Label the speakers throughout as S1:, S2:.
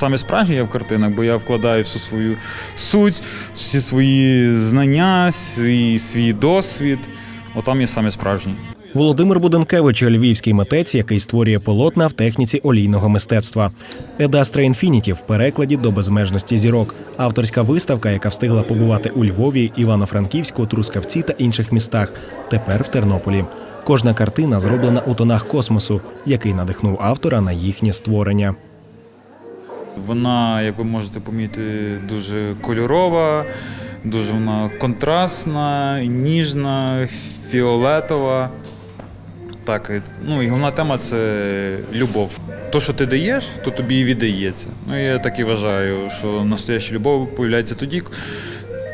S1: саме справжнє я в картинах, бо я вкладаю всю свою суть, всі свої знання, свій, свій досвід. Отам є саме справжній.
S2: Володимир Буденкевич львівський митець, який створює полотна в техніці олійного мистецтва. Едастра Інфініті в перекладі до безмежності зірок. Авторська виставка, яка встигла побувати у Львові, Івано-Франківську, Трускавці та інших містах. Тепер в Тернополі. Кожна картина зроблена у тонах космосу, який надихнув автора на їхнє створення.
S1: Вона, як ви можете помітити, дуже кольорова, дуже вона контрастна, ніжна, фіолетова. Так, ну і головна тема це любов. То, що ти даєш, то тобі і віддається. Ну, я так і вважаю, що настояща любов з'являється тоді,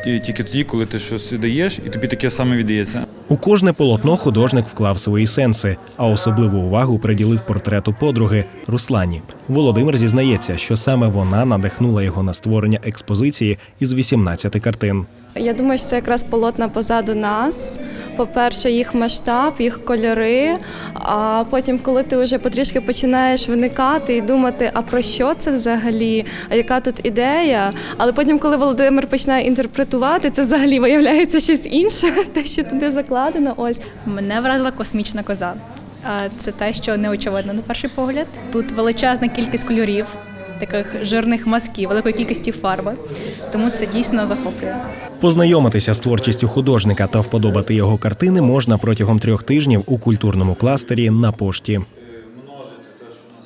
S1: тільки тоді, коли ти щось даєш, і тобі таке саме віддається.
S2: У кожне полотно художник вклав свої сенси, а особливу увагу приділив портрету подруги Руслані. Володимир зізнається, що саме вона надихнула його на створення експозиції із 18 картин.
S3: Я думаю, що це якраз полотна позаду нас. По-перше, їх масштаб, їх кольори. А потім, коли ти вже потрішки починаєш виникати і думати, а про що це взагалі, а яка тут ідея. Але потім, коли Володимир починає інтерпретувати, це взагалі виявляється щось інше, те, що туди закладено. Ось
S4: Мене вразила космічна коза. Це те, що не очевидно на перший погляд. Тут величезна кількість кольорів, таких жирних мазків, великої кількості фарби. Тому це дійсно захоплює.
S2: Познайомитися з творчістю художника та вподобати його картини можна протягом трьох тижнів у культурному кластері на пошті.